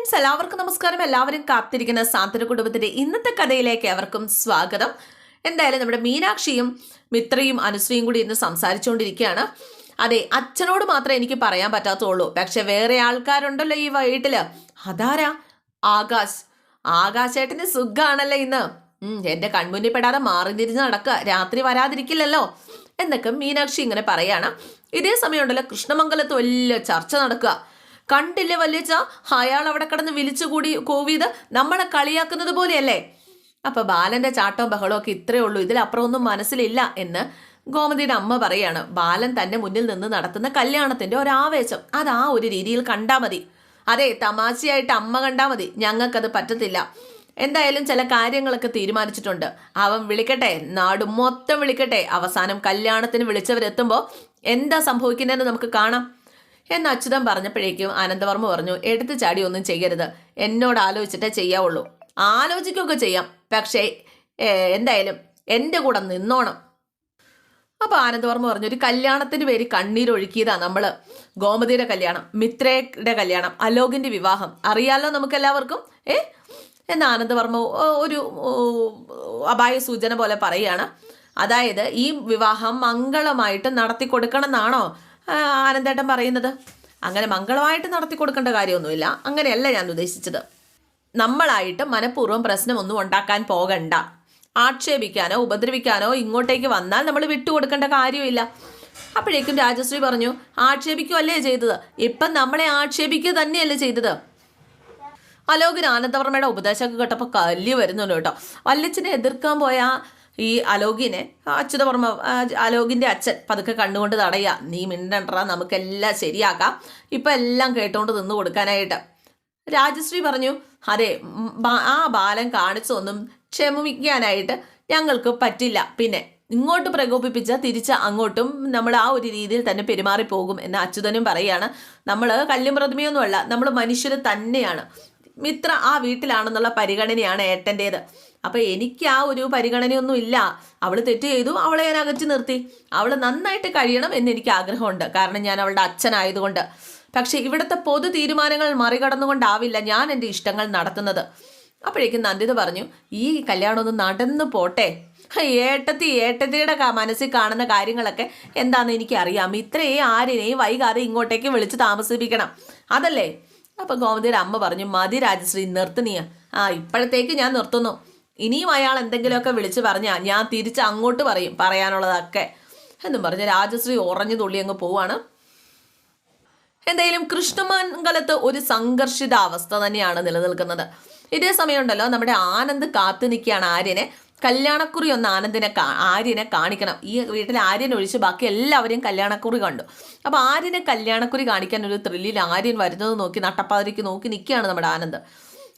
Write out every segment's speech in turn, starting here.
Friends എല്ലാവർക്കും നമസ്കാരം. എല്ലാവരും കാത്തിരിക്കുന്ന സാന്ത്വന കുടുംബത്തിന്റെ ഇന്നത്തെ കഥയിലേക്ക് അവർക്കും സ്വാഗതം. എന്തായാലും നമ്മുടെ മീനാക്ഷിയും മിത്രയും അനുശ്രീയും കൂടി ഇന്ന് സംസാരിച്ചുകൊണ്ടിരിക്കുകയാണ്. അതെ അച്ഛനോട് മാത്രമേ എനിക്ക് പറയാൻ പറ്റാത്തുള്ളൂ. പക്ഷെ വേറെ ആൾക്കാരുണ്ടല്ലോ ഈ വീട്ടിൽ. അതാരാ? ആകാശ്. ആകാശേട്ടന് സുഖാണല്ലേ ഇന്ന്? എന്റെ കൺമുന്നിൽ പെടാതെ മാറി തിരിഞ്ഞ് നടക്കുക. രാത്രി വരാതിരിക്കില്ലല്ലോ? എന്നൊക്കെ മീനാക്ഷി ഇങ്ങനെ പറയാണ്. ഇതേ സമയമുണ്ടല്ലോ കൃഷ്ണമംഗലത്ത് വലിയ ചർച്ച നടക്കുക. കണ്ടില്ലേ വല്യച്ച? അയാൾ അവിടെ കിടന്ന് വിളിച്ചുകൂടി കോവിത് നമ്മളെ കളിയാക്കുന്നത് പോലെയല്ലേ? അപ്പൊ ബാലന്റെ ചാട്ടവും ബഹളവും ഒക്കെ ഇത്രയേ ഉള്ളൂ. ഇതിലപ്പുറമൊന്നും മനസ്സിലില്ല എന്ന് ഗോമതിയുടെ അമ്മ പറയാണ്. ബാലൻ തന്നെ മുന്നിൽ നിന്ന് നടത്തുന്ന കല്യാണത്തിന്റെ ഒരാവേശം. അത് ആ ഒരു രീതിയിൽ കണ്ടാ മതി. അതെ തമാശയായിട്ട് അമ്മ കണ്ടാ മതി. ഞങ്ങൾക്കത് പറ്റത്തില്ല. എന്തായാലും ചില കാര്യങ്ങളൊക്കെ തീരുമാനിച്ചിട്ടുണ്ട്. അവൻ വിളിക്കട്ടെ. നാട് മൊത്തം വിളിക്കട്ടെ. അവസാനം കല്യാണത്തിന് വിളിച്ചവരെത്തുമ്പോൾ എന്താ സംഭവിക്കുന്നതെന്ന് നമുക്ക് കാണാം. എന്ന് അച്യുതൻ പറഞ്ഞപ്പോഴേക്കും ആനന്ദവർമ്മ പറഞ്ഞു എടുത്തു ചാടി ഒന്നും ചെയ്യരുത്. എന്നോട് ആലോചിച്ചിട്ടേ ചെയ്യാവുള്ളൂ. ആലോചിക്കുകയൊക്കെ ചെയ്യാം. പക്ഷേ എന്തായാലും എന്റെ കൂടെ നിന്നോണം. അപ്പോൾ ആനന്ദവർമ്മ പറഞ്ഞു ഒരു കല്യാണത്തിന് പേര് കണ്ണീരൊഴുക്കിയതാ നമ്മൾ ഗോമതിയുടെ കല്യാണം മിത്രയുടെ കല്യാണം അലോകിന്റെ വിവാഹം. അറിയാലോ നമുക്കെല്ലാവർക്കും? ഏ? എന്ന് ആനന്ദവർമ്മ ഒരു അപായ സൂചന പോലെ പറയാണ് അതായത് ഈ വിവാഹം മംഗളമായിട്ട് നടത്തി കൊടുക്കണം എന്നാണോ ആനന്ദേട്ടൻ പറയുന്നത്. അങ്ങനെ മംഗളമായിട്ട് നടത്തി കൊടുക്കേണ്ട കാര്യമൊന്നുമില്ല. അങ്ങനെയല്ല ഞാൻ ഉദ്ദേശിച്ചത്. നമ്മളായിട്ട് മനഃപൂർവം പ്രശ്നമൊന്നും ഉണ്ടാക്കാൻ പോകണ്ട. ആക്ഷേപിക്കാനോ ഉപദ്രവിക്കാനോ ഇങ്ങോട്ടേക്ക് വന്നാൽ നമ്മൾ വിട്ടുകൊടുക്കേണ്ട കാര്യമില്ല. അപ്പോഴേക്കും രാജശ്രീ പറഞ്ഞു ആക്ഷേപിക്കുകയല്ലേ ചെയ്തത്? ഇപ്പം നമ്മളെ ആക്ഷേപിക്കുക തന്നെയല്ലേ ചെയ്തത്. അലോകിന് ആനന്ദവർമ്മയുടെ ഉപദേശമൊക്കെ കേട്ടപ്പോൾ കല്ല് വരുന്നുണ്ട് കേട്ടോ. വല്യച്ഛനെ എതിർക്കാൻ പോയ ഈ അലോകിനെ അച്യുതവർമ്മ അലോകിന്റെ അച്ഛൻ പതുക്കെ കണ്ടുകൊണ്ട് തടയുക. നീ മിണ്ടണ്ട നമുക്കെല്ലാം ശരിയാക്കാം. ഇപ്പം എല്ലാം കേട്ടുകൊണ്ട് നിന്ന് കൊടുക്കാനായിട്ട്. രാജശ്രീ പറഞ്ഞു അതെ ആ ബാലൻ കാണിച്ചൊന്നും ക്ഷമിക്കാനായിട്ട് ഞങ്ങൾക്ക് പറ്റില്ല. പിന്നെ ഇങ്ങോട്ട് പ്രകോപിപ്പിച്ച തിരിച്ച് അങ്ങോട്ടും നമ്മൾ ആ ഒരു രീതിയിൽ തന്നെ പെരുമാറിപ്പോകും എന്ന് അച്യുതനും പറയാണ് നമ്മൾ കല്ലും പ്രതിമയൊന്നുമല്ല നമ്മൾ മനുഷ്യർ തന്നെയാണ്. മിത്ര ആ വീട്ടിലാണെന്നുള്ള പരിഗണനയാണ് ഏട്ടന്റേത് അപ്പൊ എനിക്ക് ആ ഒരു പരിഗണനയൊന്നും ഇല്ല. അവൾ തെറ്റ് ചെയ്തു അവളെ ഞാൻ അകറ്റി നിർത്തി. അവൾ നന്നായിട്ട് കഴിയണം എന്ന് എനിക്ക് ആഗ്രഹമുണ്ട്. കാരണം ഞാൻ അവളുടെ അച്ഛനായതുകൊണ്ട്. പക്ഷേ ഇവിടുത്തെ പൊതു തീരുമാനങ്ങൾ മറികടന്നുകൊണ്ടാവില്ല ഞാൻ എന്റെ ഇഷ്ടങ്ങൾ നടത്തുന്നത്. അപ്പോഴേക്കും നന്ദിത പറഞ്ഞു ഈ കല്യാണം ഒന്ന് നടന്നു പോട്ടെ. ഏട്ടത്തി ഏട്ടത്തിയുടെ മനസ്സിൽ കാണുന്ന കാര്യങ്ങളൊക്കെ എന്താണെന്ന് എനിക്കറിയാം. ഇത്രയും ആരിനെയും വൈകാതെ ഇങ്ങോട്ടേക്ക് വിളിച്ച് താമസിപ്പിക്കണം. അതല്ലേ? അപ്പം ഗോമതിയുടെ അമ്മ പറഞ്ഞു മതി രാജശ്രീ നിർത്തുനിയ ആ ഇപ്പോഴത്തേക്ക് ഞാൻ നിർത്തുന്നു. ഇനിയും അയാൾ എന്തെങ്കിലുമൊക്കെ വിളിച്ച് പറഞ്ഞാൽ ഞാൻ തിരിച്ച് അങ്ങോട്ട് പറയും പറയാനുള്ളതൊക്കെ. എന്നും പറഞ്ഞ് രാജശ്രീ ഉറഞ്ഞു തുള്ളി അങ്ങ് പോവാണ്. എന്തായാലും കൃഷ്ണമംഗലത്ത് ഒരു സംഘർഷിത അവസ്ഥ തന്നെയാണ് നിലനിൽക്കുന്നത്. ഇതേ സമയമുണ്ടല്ലോ നമ്മുടെ ആനന്ദ് കാത്തു നിൽക്കുകയാണ് ആര്യനെ. കല്യാണക്കുറി ഒന്ന് ആനന്ദിനെ ആര്യനെ കാണിക്കണം. ഈ വീട്ടിൽ ആര്യൻ ഒഴിച്ച് ബാക്കി എല്ലാവരെയും കല്യാണക്കുറി കണ്ടു. അപ്പോൾ ആര്യനെ കല്യാണക്കുറി കാണിക്കാൻ ഒരു ത്രില്ലിൽ ആര്യൻ വരുന്നത് നോക്കി നട്ടപ്പാതിരിക്ക് നോക്കി നിൽക്കുകയാണ് നമ്മുടെ ആനന്ദ്.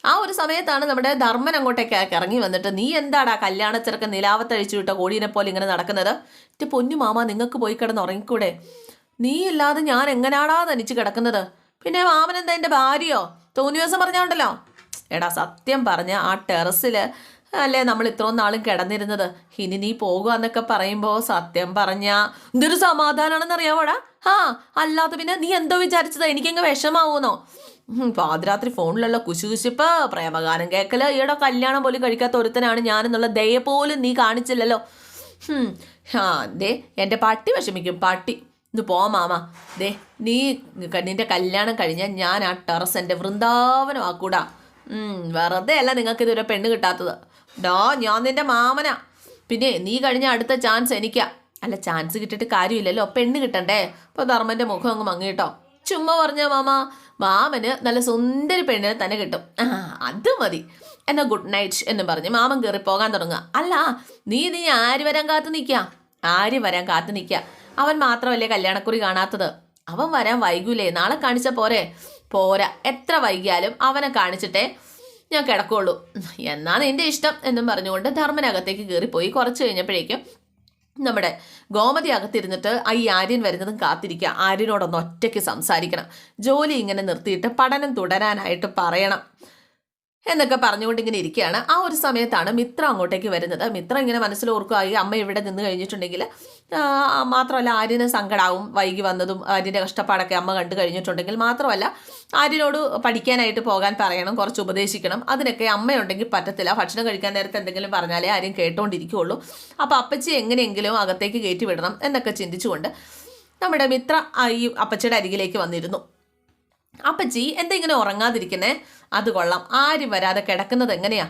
ആ ഒരു സമയത്താണ് നമ്മുടെ ധർമ്മൻ അങ്ങോട്ടേക്ക് ഇറങ്ങി വന്നിട്ട് നീ എന്താടാ കല്യാണ ചെറുക്കൻ നിലാവത്തഴിച്ചു വിട്ട കോഴീനെ പോലെ ഇങ്ങനെ നടക്കുന്നത്? എന്റെ പൊന്നു മാമ നിങ്ങൾക്ക് പോയി കിടന്ന് ഉറങ്ങിക്കൂടെ? നീ ഇല്ലാതെ ഞാൻ എങ്ങനാടാ തനിച്ച് കിടക്കുന്നത്? പിന്നെ മാമൻ എന്താ എന്റെ ഭാര്യയോ? തോന്നി ദിവസം പറഞ്ഞോണ്ടല്ലോ. എടാ സത്യം പറഞ്ഞ ആ ടെറസിൽ അല്ലേ നമ്മൾ ഇത്രയും നാളും കിടന്നിരുന്നത്? ഇനി നീ പോകുക എന്നൊക്കെ പറയുമ്പോൾ സത്യം പറഞ്ഞ എന്തൊരു സമാധാനമാണെന്ന് അറിയാവോടാ ആ അല്ലാതെ പിന്നെ നീ എന്തോ വിചാരിച്ചത്? എനിക്കങ്ങ് വിഷമാവൂന്നോ? പാതിരാത്രി ഫോണിലുള്ള കുശു കുശുകുശിപ്പ് പ്രേമഗാനം കേൾക്കൽ ഈയുടെ കല്യാണം പോലും കഴിക്കാത്ത ഒരുത്തനാണ് ഞാനെന്നുള്ള ദയ പോലും നീ കാണിച്ചില്ലല്ലോ. ആ ദേ എന്റെ പട്ടി വിഷമിക്കും പട്ടി. ഇത് പോ മാമ. ദേ നീ നിന്റെ കല്യാണം കഴിഞ്ഞാൽ ഞാൻ ആ ടെറസ് എന്റെ വൃന്ദാവനം ആക്കൂടാ. ഉം, വെറുതെ അല്ല നിങ്ങൾക്ക് ഇതുവരെ പെണ്ണ് കിട്ടാത്തത്. ഡോ ഞാൻ നിന്റെ മാമനാ. പിന്നെ നീ കഴിഞ്ഞ അടുത്ത ചാൻസ് എനിക്കാ. അല്ല ചാൻസ് കിട്ടിയിട്ട് കാര്യമില്ലല്ലോ പെണ്ണ് കിട്ടണ്ടേ. അപ്പോൾ ധർമ്മന്റെ മുഖം അങ്ങ് മങ്ങിട്ടോ ചുമ്മാ പറഞ്ഞ മാമ. മാമന് നല്ല സുന്ദരി പെണ്ണിനെ തന്നെ കിട്ടും. ആ അത് മതി. എന്നാ ഗുഡ് നൈറ്റ് എന്ന് പറഞ്ഞ് മാമൻ കയറി പോകാൻ തുടങ്ങുക. അല്ല നീ നീ ആര് വരാൻ കാത്തു നിൽക്കുക? ആര് വരാൻ കാത്തു നിൽക്കുക? അവൻ മാത്രമല്ലേ കല്യാണക്കുറി കാണാത്തത്? അവൻ വരാൻ വൈകൂലേ? നാളെ കാണിച്ച പോരെ? പോരാ. എത്ര വൈകിയാലും അവനെ കാണിച്ചിട്ടേ ഞാൻ കിടക്കുള്ളൂ. എന്നാണ് എന്റെ ഇഷ്ടം എന്നും പറഞ്ഞുകൊണ്ട് ധർമ്മനകത്തേക്ക് കയറിപ്പോയി കുറച്ച് കഴിഞ്ഞപ്പോഴേക്കും നമ്മുടെ ഗോമതി അകത്തിരുന്നിട്ട് ഈ ആര്യൻ വരുന്നതും കാത്തിരിക്കുക. ആര്യനോടൊന്ന് ഒറ്റയ്ക്ക് സംസാരിക്കണം. ജോലി ഇങ്ങനെ നിർത്തിയിട്ട് പഠനം തുടരാനായിട്ട് പറയണം. എന്നൊക്കെ പറഞ്ഞുകൊണ്ട് ഇങ്ങനെ ഇരിക്കുകയാണ്. ആ ഒരു സമയത്താണ് മിത്ര അങ്ങോട്ടേക്ക് വരുന്നത്. മിത്ര ഇങ്ങനെ മനസ്സിൽ ഓർക്കുക ഈ അമ്മ ഇവിടെ നിന്ന് കഴിഞ്ഞിട്ടുണ്ടെങ്കിൽ മാത്രമല്ല ആര്യന് സങ്കടാവും. വൈകി വന്നതും ആര്യന്റെ കഷ്ടപ്പാടൊക്കെ അമ്മ കണ്ടു കഴിഞ്ഞിട്ടുണ്ടെങ്കിൽ മാത്രമല്ല ആര്യനോട് പഠിക്കാനായിട്ട് പോകാൻ പറയണം കുറച്ച് ഉപദേശിക്കണം. അതിനൊക്കെ അമ്മയുണ്ടെങ്കിൽ പറ്റത്തില്ല. ഭക്ഷണം കഴിക്കാൻ നേരത്തെ എന്തെങ്കിലും പറഞ്ഞാലേ ആരും കേട്ടോണ്ടിരിക്കുകയുള്ളൂ അപ്പോൾ അപ്പച്ചി എങ്ങനെയെങ്കിലും അകത്തേക്ക് കയറ്റി വിടണം എന്നൊക്കെ ചിന്തിച്ചുകൊണ്ട് നമ്മുടെ മിത്ര ഈ അപ്പച്ചിയുടെ അരികിലേക്ക് വന്നിരുന്നു. അപ്പച്ചി എന്താ ഇങ്ങനെ ഉറങ്ങാതിരിക്കുന്നേ അത് കൊള്ളാം. ആരും വരാതെ കിടക്കുന്നത് എങ്ങനെയാ?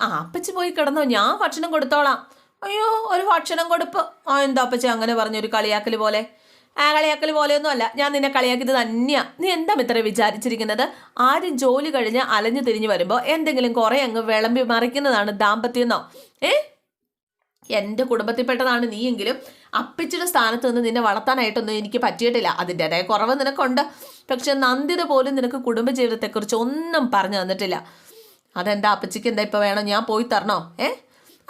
ആ അപ്പച്ചി പോയി കിടന്നോ. ഞാൻ ഭക്ഷണം കൊടുത്തോളാം. അയ്യോ ഒരു ഭക്ഷണം കൊടുപ്പ്. ആ എന്താ അപ്പച്ചി അങ്ങനെ പറഞ്ഞു ഒരു കളിയാക്കൽ പോലെ? ആ കളിയാക്കൽ പോലെയൊന്നും അല്ല ഞാൻ നിന്നെ കളിയാക്കിയത് തന്നെയാ. നീ എന്താ ഇത്ര വിചാരിച്ചിരിക്കുന്നത്? ആരും ജോലി കഴിഞ്ഞ് അലഞ്ഞു തിരിഞ്ഞു വരുമ്പോൾ എന്തെങ്കിലും കുറേ അങ്ങ് വിളമ്പി മറിക്കുന്നതാണ് ദാമ്പത്യം എന്നോ ഏ? എന്റെ കുടുംബത്തിൽപ്പെട്ടതാണ് നീയെങ്കിലും അപ്പിച്ചിട്ട് സ്ഥാനത്ത് നിന്ന് നിന്നെ വളർത്താനായിട്ടൊന്നും എനിക്ക് പറ്റിയിട്ടില്ല. അതിന്റെതായ കുറവ് നിനക്കുണ്ട്. പക്ഷെ നന്ദിത പോലും നിനക്ക് കുടുംബജീവിതത്തെക്കുറിച്ച് ഒന്നും പറഞ്ഞു തന്നിട്ടില്ല. അതെന്താ? അപ്പച്ചിക്ക് എന്താ ഇപ്പോൾ വേണം? ഞാൻ പോയി തരണോ? ഏ?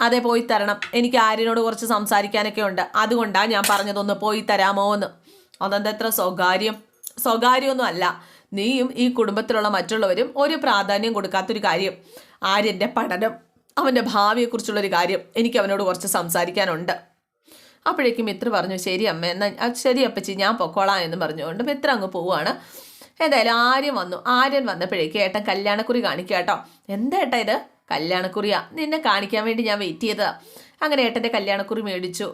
അതെ പോയി തരണം. എനിക്ക് ആര്യനോട് കുറച്ച് സംസാരിക്കാനൊക്കെ ഉണ്ട്. അതുകൊണ്ടാണ് ഞാൻ പറഞ്ഞതൊന്ന് പോയി തരാമോ എന്ന്. അതെന്താ എത്ര സ്വകാര്യം. സ്വകാര്യമൊന്നും അല്ല നീയും ഈ കുടുംബത്തിലുള്ള മറ്റുള്ളവരും ഒരു പ്രാധാന്യം കൊടുക്കാത്തൊരു കാര്യം. ആര്യന്റെ പഠനം അവന്റെ ഭാവിയെക്കുറിച്ചുള്ളൊരു കാര്യം. എനിക്ക് അവനോട് കുറച്ച് സംസാരിക്കാനുണ്ട്. അപ്പോഴേക്കും മിത്ര പറഞ്ഞു ശരി അമ്മ എന്നാൽ ശരി അപ്പച്ചി ഞാൻ പൊക്കോളാം എന്ന് പറഞ്ഞുകൊണ്ട് മിത്ര അങ്ങ് പോവുകയാണ് എന്തായാലും ആര്യൻ വന്നു. ആര്യൻ വന്നപ്പോഴേക്ക് ഏട്ടൻ കല്യാണക്കുറി കാണിക്കുക കേട്ടോ എന്താ ഏട്ടാ ഇത്? കല്യാണക്കുറിയാ. നിന്നെ കാണിക്കാൻ വേണ്ടി ഞാൻ വെയിറ്റ് ചെയ്തതാ. അങ്ങനെ ഏട്ടന്റെ കല്യാണക്കുറി മേടിച്ചു.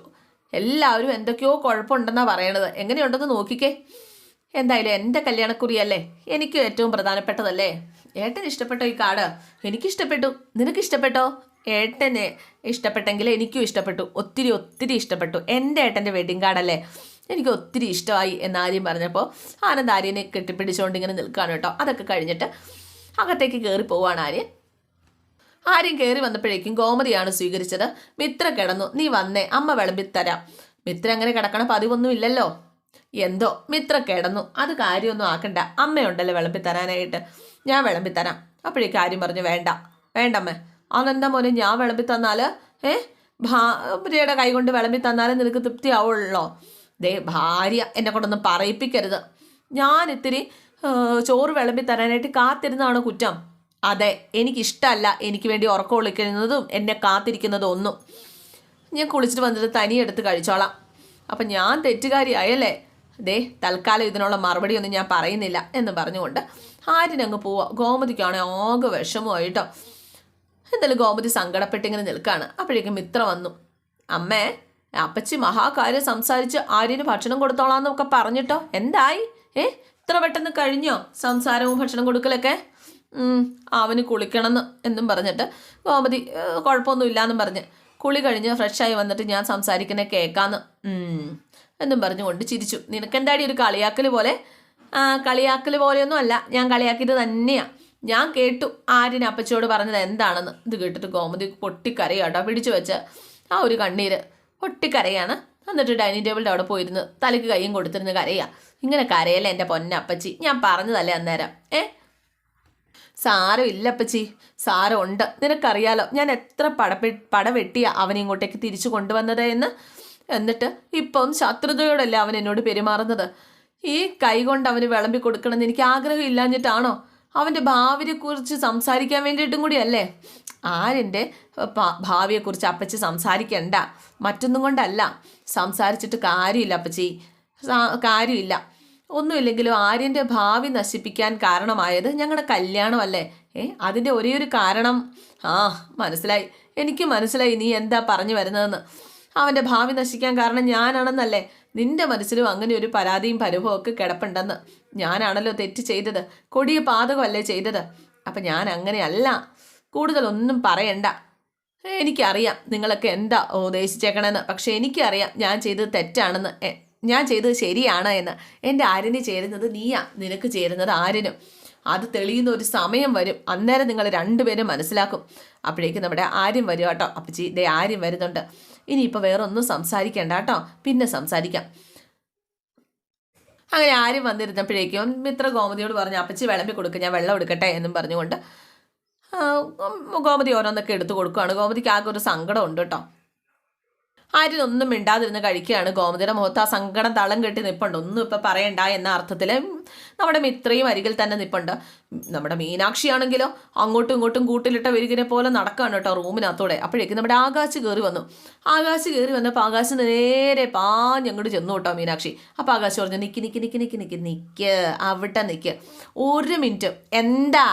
എല്ലാവരും എന്തൊക്കെയോ കുഴപ്പമുണ്ടെന്നാണ് പറയണത്. എങ്ങനെയുണ്ടെന്ന് നോക്കിക്കേ. എന്തായാലും എന്റെ കല്യാണക്കുറിയല്ലേ? എനിക്കും ഏറ്റവും പ്രധാനപ്പെട്ടതല്ലേ? ഏട്ടൻ ഇഷ്ടപ്പെട്ടോ ഈ കാട്? എനിക്കിഷ്ടപ്പെട്ടു. നിനക്ക് ഇഷ്ടപ്പെട്ടോ ഏട്ടനെ ഇഷ്ടപ്പെട്ടെങ്കിൽ എനിക്കും ഇഷ്ടപ്പെട്ടു. ഒത്തിരി ഒത്തിരി ഇഷ്ടപ്പെട്ടു. എന്റെ ഏട്ടന്റെ വെഡിങ് കാർഡല്ലേ എനിക്ക് ഒത്തിരി ഇഷ്ടമായി എന്ന് ആര്യം പറഞ്ഞപ്പോൾ ആനന്ദ് ആര്യനെ കെട്ടിപ്പിടിച്ചുകൊണ്ട് ഇങ്ങനെ നിൽക്കുകയാണ് കേട്ടോ. അതൊക്കെ കഴിഞ്ഞിട്ട് അകത്തേക്ക് കയറി പോവാണ് ആര്യൻ. ആര്യം കയറി വന്നപ്പോഴേക്കും ഗോമതിയാണ് സ്വീകരിച്ചത്. മിത്ര കിടന്നു. നീ വന്നേ. അമ്മ വിളമ്പി തരാം. മിത്ര അങ്ങനെ കിടക്കണ പതിവൊന്നും ഇല്ലല്ലോ. എന്തോ? മിത്ര കിടന്നു. അത് കാര്യമൊന്നും ആക്കണ്ട. അമ്മയുണ്ടല്ലോ വിളമ്പി തരാനായിട്ട്. ഞാൻ വിളമ്പി തരാം. അപ്പോഴേക്കും ആര്യം പറഞ്ഞു വേണ്ട. വേണ്ടമ്മേ. അതെന്താ മോനെ? ഞാൻ വിളമ്പി തന്നാൽ ഏ? ഭാര്യയുടെ കൈ കൊണ്ട് വിളമ്പി തന്നാലേ നിനക്ക് തൃപ്തി ആവുള്ളോ ദേ ഭാര്യ എന്നെ കൊണ്ടൊന്നും പറയിപ്പിക്കരുത്. ഞാൻ ഇത്തിരി ചോറ് വിളമ്പി തരാനായിട്ട് കാത്തിരുന്നാണ് കുറ്റം. അതെ എനിക്കിഷ്ടമല്ല എനിക്ക് വേണ്ടി ഉറക്കം വിളിക്കുന്നതും എന്നെ കാത്തിരിക്കുന്നതും ഒന്നും ഞാൻ കുളിച്ചിട്ട് വന്നിട്ട് തനിയെടുത്ത് കഴിച്ചോളാം. അപ്പം ഞാൻ തെറ്റുകാരിയായല്ലേ? ദേ തൽക്കാലം ഇതിനുള്ള മറുപടിയൊന്നും ഞാൻ പറയുന്നില്ല എന്ന് പറഞ്ഞുകൊണ്ട് ആരിനങ്ങ് പോവാ. ഗോമതിക്കാണെ ആകെ വിഷമമായിട്ടോ. എന്തായാലും ഗോമതി സങ്കടപ്പെട്ടിങ്ങനെ നിൽക്കുകയാണ് അപ്പോഴേക്കും മിത്ര വന്നു. അമ്മേ അപ്പച്ചി മഹാകാര്യം സംസാരിച്ച് ആര്യന് ഭക്ഷണം കൊടുത്തോളാം എന്നൊക്കെ പറഞ്ഞിട്ടോ? എന്തായി? ഏ ഇത്ര പെട്ടെന്ന് കഴിഞ്ഞോ? സംസാരവും ഭക്ഷണം കൊടുക്കലൊക്കെ? അവന് കുളിക്കണമെന്ന് എന്നും പറഞ്ഞിട്ട് ഗോമതി കുഴപ്പമൊന്നുമില്ല എന്നും പറഞ്ഞ് കുളി കഴിഞ്ഞ് ഫ്രഷായി വന്നിട്ട് ഞാൻ സംസാരിക്കുന്ന കേൾക്കാന്ന് എന്നും പറഞ്ഞുകൊണ്ട് ചിരിച്ചു. നിനക്കെന്താടി ഒരു കളിയാക്കൽ പോലെ? കളിയാക്കൽ പോലെയൊന്നും അല്ല. ഞാൻ കളിയാക്കിയത് തന്നെയാണ് ഞാൻ കേട്ടു ആര്യൻ അപ്പച്ചോട് പറഞ്ഞത് എന്താണെന്ന്. ഇത് കേട്ടിട്ട് ഗോമതി പൊട്ടിക്കരയാട്ടോ പിടിച്ചു വെച്ച് ആ ഒരു കണ്ണീര് പൊട്ടിക്കരയാണ്. എന്നിട്ട് ഡൈനിങ് ടേബിളിന്റെ അവിടെ പോയിരുന്ന് തലയ്ക്ക് കൈയും കൊടുത്തിരുന്ന് കരയുക ഇങ്ങനെ കരയല്ലേ എന്റെ പൊന്നപ്പച്ചി? ഞാൻ പറഞ്ഞതല്ലേ അന്നേരം. ഏ? സാരം അപ്പച്ചി. സാരം ഉണ്ട്. നിനക്കറിയാലോ ഞാൻ എത്ര പടപെ പടവെട്ടിയാ അവനെ ഇങ്ങോട്ടേക്ക് തിരിച്ചു കൊണ്ടുവന്നത് എന്ന്. എന്നിട്ട് ഇപ്പം ശത്രുതയോടല്ല അവൻ എന്നോട് പെരുമാറുന്നത്? ഈ കൈ കൊണ്ട് അവന് വിളമ്പി കൊടുക്കണമെന്ന് എനിക്ക് ആഗ്രഹം ഇല്ലാഞ്ഞിട്ടാണോ? അവന്റെ ഭാവിയെക്കുറിച്ച് സംസാരിക്കാൻ വേണ്ടിയിട്ടും കൂടിയല്ലേ? ആരെന്റെ ഭാവിയെക്കുറിച്ച് അപ്പച്ചി സംസാരിക്കണ്ട. മറ്റൊന്നും കൊണ്ടല്ല. സംസാരിച്ചിട്ട് കാര്യമില്ല അപ്പച്ചി. കാര്യമില്ല. ഒന്നുമില്ലെങ്കിലും ആര്യന്റെ ഭാവി നശിപ്പിക്കാൻ കാരണമായത് ഞങ്ങളുടെ കല്യാണമല്ലേ? ഏ അതിന്റെ ഒരേ ഒരു കാരണം ആ മനസ്സിലായി. എനിക്ക് മനസ്സിലായി നീ എന്താ പറഞ്ഞു വരുന്നതെന്ന്. അവന്റെ ഭാവി നശിക്കാൻ കാരണം ഞാനാണെന്നല്ലേ? നിന്റെ മനസ്സിലും അങ്ങനെ ഒരു പരാതിയും പരിഭവം ഒക്കെ കിടപ്പുണ്ടെന്ന്. ഞാനാണല്ലോ തെറ്റ് ചെയ്തത്. കൊടിയ പാതകമല്ലേ ചെയ്തത്. അപ്പം ഞാൻ അങ്ങനെയല്ല. കൂടുതലൊന്നും പറയണ്ട. എനിക്കറിയാം നിങ്ങളൊക്കെ എന്താ ഉദ്ദേശിച്ചേക്കണമെന്ന് പക്ഷെ എനിക്കറിയാം ഞാൻ ചെയ്തത് തെറ്റാണെന്ന്. ഞാൻ ചെയ്തത് ശരിയാണ് എന്ന്. എന്റെ ആര്യന് ചേരുന്നത് നീയാ. നിനക്ക് ചേരുന്നത് ആര്യനും. അത് തെളിയുന്ന ഒരു സമയം വരും. അന്നേരം നിങ്ങൾ രണ്ടുപേരും മനസ്സിലാക്കും. അപ്പോഴേക്കും നമ്മുടെ ആര്യം വരും കേട്ടോ അപ്പച്ചി. ദേ ആര്യം വരുന്നുണ്ട്. ഇനിയിപ്പോൾ വേറെ ഒന്നും സംസാരിക്കേണ്ട കേട്ടോ. പിന്നെ സംസാരിക്കാം. അങ്ങനെ ആരും വന്നിരുന്നപ്പോഴേക്കും മിത്ര ഗോമതിയോട് പറഞ്ഞു അപ്പച്ചി വിളമ്പി കൊടുക്കുക ഞാൻ വെള്ളം എടുക്കട്ടെ എന്നും പറഞ്ഞുകൊണ്ട് ഗോമതി ഓരോന്നൊക്കെ എടുത്തു കൊടുക്കുകയാണ് ഗോമതിക്ക് ആകെ ഒരു സങ്കടം ഉണ്ട് കേട്ടോ. ആര്യൻ ഒന്നും മിണ്ടാതിരുന്ന് കഴിക്കുകയാണ് ഗോമതിയുടെ മുഖത്ത് ആ സങ്കടം തളം കെട്ടി നിൽപ്പുണ്ട് ഒന്നും ഇപ്പം പറയണ്ട എന്ന അർത്ഥത്തിൽ നമ്മുടെ മിത്രയും അരികിൽ തന്നെ നിൽപ്പുണ്ട് നമ്മുടെ മീനാക്ഷിയാണെങ്കിലോ അങ്ങോട്ടും ഇങ്ങോട്ടും കൂട്ടിലിട്ട വെരുകിനെ പോലെ നടക്കുകയാണ് കേട്ടോ റൂമിനകത്തൂടെ. അപ്പോഴേക്കും നമ്മുടെ ആകാശ് കയറി വന്നു. ആകാശ് കയറി വന്നപ്പോൾ ആകാശ് നേരെ പാഞ്ഞങ്ങോട്ട് ചെന്നു കേട്ടോ മീനാക്ഷി. അപ്പോൾ ആകാശ് പറഞ്ഞു നിക്കി നിക്കി നിക്കി നിക്കി നിക്ക് നിക്ക്. അവിടെ നിക്ക്. ഒരു മിനിറ്റ്. എന്താ?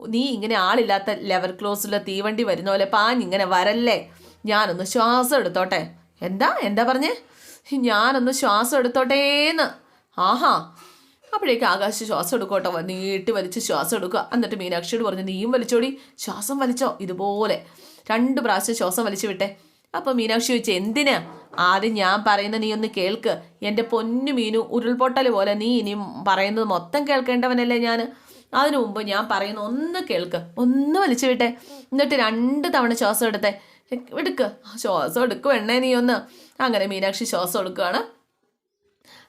നീ ഇങ്ങനെ ആളില്ലാത്ത ലെവൽ ക്ലോസിലെ തീവണ്ടി വരുന്ന പോലെ പാഞ്ഞിങ്ങനെ വരല്ലേ? ഞാനൊന്ന് ശ്വാസം എടുത്തോട്ടെ. എന്താ? എന്താ പറഞ്ഞേ? ഞാനൊന്ന് ശ്വാസം എടുത്തോട്ടേന്ന്. ആഹാ. അപ്പോഴേക്ക് ആകാശ് ശ്വാസം എടുക്കോട്ടോ. നീട്ടി വലിച്ച് ശ്വാസം എടുക്കുക. എന്നിട്ട് മീനാക്ഷിയോട് പറഞ്ഞു നീയും വലിച്ചോടി. ശ്വാസം വലിച്ചോ ഇതുപോലെ. രണ്ട് പ്രാവശ്യം ശ്വാസം വലിച്ചു വിട്ടെ. അപ്പോൾ മീനാക്ഷി ചോദിച്ചു എന്തിനാ? ആദ്യം ഞാൻ പറയുന്ന നീ ഒന്ന് കേൾക്ക്. എന്റെ പൊന്നു മീനു ഉരുൾപൊട്ടൽ പോലെ നീ ഇനിയും പറയുന്നത് മൊത്തം കേൾക്കേണ്ടവനല്ലേ ഞാൻ അതിനു മുമ്പ് ഞാൻ പറയുന്ന ഒന്ന് കേൾക്ക്. ഒന്ന് വലിച്ചു വിട്ടെ. എന്നിട്ട് രണ്ട് തവണ ശ്വാസം എടുത്തേ. എടുക്ക്. ശ്വാസം എടുക്കും നീ ഒന്ന്. അങ്ങനെ മീനാക്ഷി ശ്വാസം എടുക്കുകയാണ്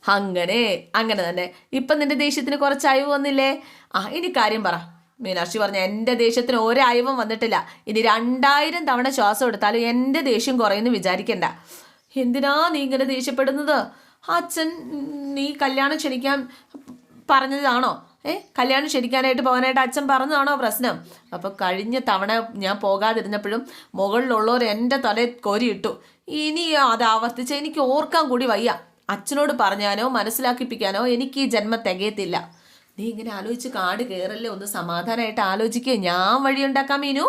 അങ്ങനെ അങ്ങനെ തന്നെ. ഇപ്പം നിന്റെ ദേഷ്യത്തിന് കുറച്ച് അയവ് വന്നില്ലേ? ആ ഇനി കാര്യം പറ. മീനാക്ഷി പറഞ്ഞു എന്റെ ദേഷ്യത്തിന് ഒരയവും വന്നിട്ടില്ല. ഇനി രണ്ടായിരം തവണ ശ്വാസം എടുത്താലും എന്റെ ദേഷ്യം കുറയുന്നു വിചാരിക്കണ്ട. എന്തിനാ നീ ഇങ്ങനെ ദേഷ്യപ്പെടുന്നത്? അച്ഛൻ നീ കല്യാണം ക്ഷണിക്കാൻ പറഞ്ഞതാണോ? ഏ കല്യാണം ക്ഷണിക്കാനായിട്ട് പോകാനായിട്ട് അച്ഛൻ പറഞ്ഞതാണോ പ്രശ്നം? അപ്പോൾ കഴിഞ്ഞ തവണ ഞാൻ പോകാതിരുന്നപ്പോഴും മുകളിലുള്ളവർ എന്റെ തലയിൽ കോരിയിട്ടു. ഇനി അത് ആവർത്തിച്ച് എനിക്ക് ഓർക്കാൻ കൂടി വയ്യ. അച്ഛനോട് പറഞ്ഞാനോ മനസ്സിലാക്കിപ്പിക്കാനോ എനിക്ക് ഈ ജന്മം തികയത്തില്ല. നീ ഇങ്ങനെ ആലോചിച്ച് കാട് കയറല്ലേ? ഒന്ന് സമാധാനമായിട്ട് ആലോചിക്കുക ഞാൻ വഴിയുണ്ടാക്കാം മീനു.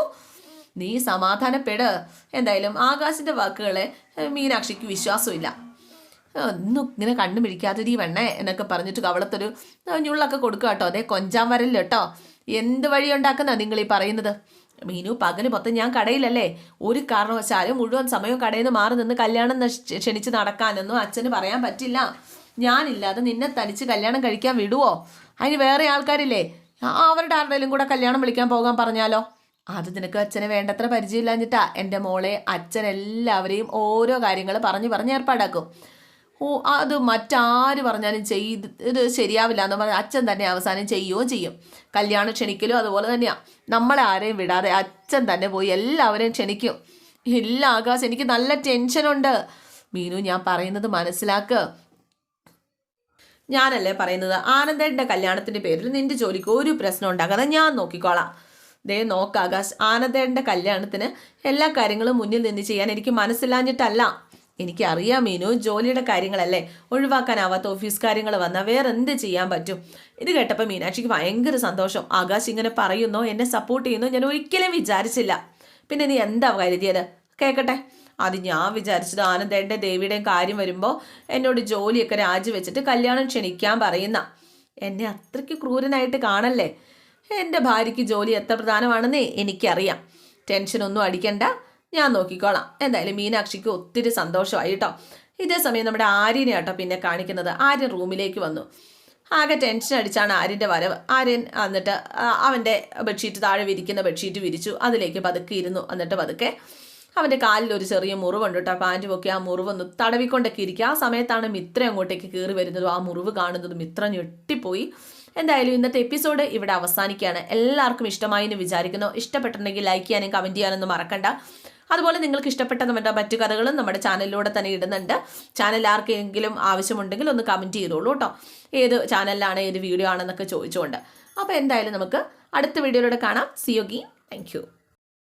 നീ സമാധാനപ്പെട്. എന്തായാലും ആകാശിന്റെ വാക്കുകളെ മീനാക്ഷിക്ക് വിശ്വാസമില്ല. ഒന്നും ഇങ്ങനെ കണ്ണു മിഴിക്കാതെ ഈ വെണ്ണ എന്നൊക്കെ പറഞ്ഞിട്ട് കവളത്തൊരു ഞുള്ളൊക്കെ കൊടുക്കുക കേട്ടോ. അതേ കൊഞ്ചാൻ വരല്ലോ കേട്ടോ. എന്ത് വഴി ഉണ്ടാക്കുന്ന നിങ്ങൾ ഈ പറയുന്നത്? മീനു പകൽ മൊത്തം ഞാൻ കടയിലല്ലേ. ഒരു കാരണവശാലും മുഴുവൻ സമയവും കടയിൽ നിന്ന് മാറി നിന്ന് കല്യാണം ക്ഷണിച്ച് നടക്കാനൊന്നും അച്ഛന് പറയാൻ പറ്റില്ല. ഞാനില്ലാതെ നിന്നെ തനിച്ച് കല്യാണം കഴിക്കാൻ വിടുവോ? അതിന് വേറെ ആൾക്കാരില്ലേ? അവരുടെ ആരുടെയും കൂടെ കല്യാണം വിളിക്കാൻ പോകാൻ പറഞ്ഞാലോ? അത് നിനക്ക് അച്ഛനെ വേണ്ടത്ര പരിചയമില്ലാഞ്ഞിട്ടാ. എന്റെ മോളെ അച്ഛൻ എല്ലാവരെയും ഓരോ കാര്യങ്ങൾ പറഞ്ഞു പറഞ്ഞ് ഏർപ്പാടാക്കും. ഓ അത് മറ്റാര് പറഞ്ഞാലും ചെയ്ത് ഇത് ശരിയാവില്ല എന്ന് പറഞ്ഞാൽ അച്ഛൻ തന്നെ അവസാനം ചെയ്യുകയും ചെയ്യും. കല്യാണം ക്ഷണിക്കലും അതുപോലെ തന്നെയാണ് നമ്മളെ ആരെയും വിടാതെ അച്ഛൻ തന്നെ പോയി എല്ലാവരെയും ക്ഷണിക്കും. ഇല്ല ആകാശ് എനിക്ക് നല്ല ടെൻഷനുണ്ട് മീനു ഞാൻ പറയുന്നത് മനസ്സിലാക്ക്. ഞാനല്ലേ പറയുന്നത്? ആനന്ദേട്ടന്റെ കല്യാണത്തിന്റെ പേരിൽ നിന്റെ ജോലിക്ക് ഒരു പ്രശ്നം ഉണ്ടാകാതെ ഞാൻ നോക്കിക്കോളാം. ദേ നോക്കാകാശ് ആനന്ദേട്ടന്റെ കല്യാണത്തിന് എല്ലാ കാര്യങ്ങളും മുന്നിൽ നിന്ന് ചെയ്യാൻ എനിക്ക് മനസ്സിലാഞ്ഞിട്ടല്ല എനിക്കറിയാം മീനു. ജോലിയുടെ കാര്യങ്ങളല്ലേ? ഒഴിവാക്കാനാവാത്ത ഓഫീസ് കാര്യങ്ങൾ വന്നാൽ വേറെ എന്ത് ചെയ്യാൻ പറ്റും? ഇത് കേട്ടപ്പോൾ മീനാക്ഷിക്ക് ഭയങ്കര സന്തോഷം. ആകാശ് ഇങ്ങനെ പറയുന്നു എന്നെ സപ്പോർട്ട് ചെയ്യുന്നു ഞാൻ ഒരിക്കലും വിചാരിച്ചില്ല. പിന്നെ നീ എന്താ കരുതിയത്? കേൾക്കട്ടെ അത് ഞാൻ വിചാരിച്ചത് ആനന്ദേന്റെ ദേവിയുടെയും കാര്യം വരുമ്പോൾ എന്നോട് ജോലിയൊക്കെ രാജിവെച്ചിട്ട് കല്യാണം ക്ഷണിക്കാൻ പറയുന്ന. എന്നെ അത്രയ്ക്ക് ക്രൂരനായിട്ട് കാണല്ലേ? എന്റെ ഭാര്യയ്ക്ക് ജോലി എത്ര പ്രധാനമാണെന്നേ എനിക്കറിയാം. ടെൻഷനൊന്നും അടിക്കണ്ട. ഞാൻ നോക്കിക്കോളാം. എന്തായാലും മീനാക്ഷിക്ക് ഒത്തിരി സന്തോഷമായി കേട്ടോ ഇതേ സമയം നമ്മുടെ ആര്യനെ കേട്ടോ പിന്നെ കാണിക്കുന്നത്. ആര്യൻ റൂമിലേക്ക് വന്നു. ആകെ ടെൻഷൻ അടിച്ചാണ് ആര്യന്റെ വരവ്. ആര്യൻ എന്നിട്ട് അവന്റെ ബെഡ്ഷീറ്റ് താഴെ വിരിക്കുന്ന ബെഡ്ഷീറ്റ് വിരിച്ചു. അതിലേക്ക് പതുക്കെ ഇരുന്നു. എന്നിട്ട് പതുക്കെ അവന്റെ കാലിൽ ഒരു ചെറിയ മുറിവുണ്ട് കേട്ടോ പാന്റ് പൊക്കി ആ മുറിവൊന്ന് തടവിക്കൊണ്ടൊക്കെ ഇരിക്കുക. ആ സമയത്താണ് മിത്ര അങ്ങോട്ടേക്ക് കയറി വരുന്നതും ആ മുറിവ് കാണുന്നതും മിത്ര ഞെട്ടിപ്പോയി. എന്തായാലും ഇന്നത്തെ എപ്പിസോഡ് ഇവിടെ അവസാനിക്കുകയാണ്. എല്ലാവർക്കും ഇഷ്ടമായി എന്ന് വിചാരിക്കുന്നു. ഇഷ്ടപ്പെട്ടിട്ടുണ്ടെങ്കിൽ ലൈക്ക് ചെയ്യാനും കമന്റ് ചെയ്യാനൊന്നും മറക്കണ്ട. അതുപോലെ നിങ്ങൾക്ക് ഇഷ്ടപ്പെട്ട നമ്മുടെ മറ്റു കഥകളും നമ്മുടെ ചാനലിലൂടെ തന്നെ ഇടുന്നുണ്ട്. ചാനൽ ആർക്കെങ്കിലും ആവശ്യമുണ്ടെങ്കിൽ ഒന്ന് കമന്റ് ചെയ്തോളൂ കേട്ടോ. ഏത് ചാനലിലാണ് ഏത് വീഡിയോ ആണെന്നൊക്കെ ചോദിച്ചുകൊണ്ട് അപ്പോൾ എന്തായാലും നമുക്ക് അടുത്ത വീഡിയോയിലൂടെ കാണാം. സിയോഗി താങ്ക്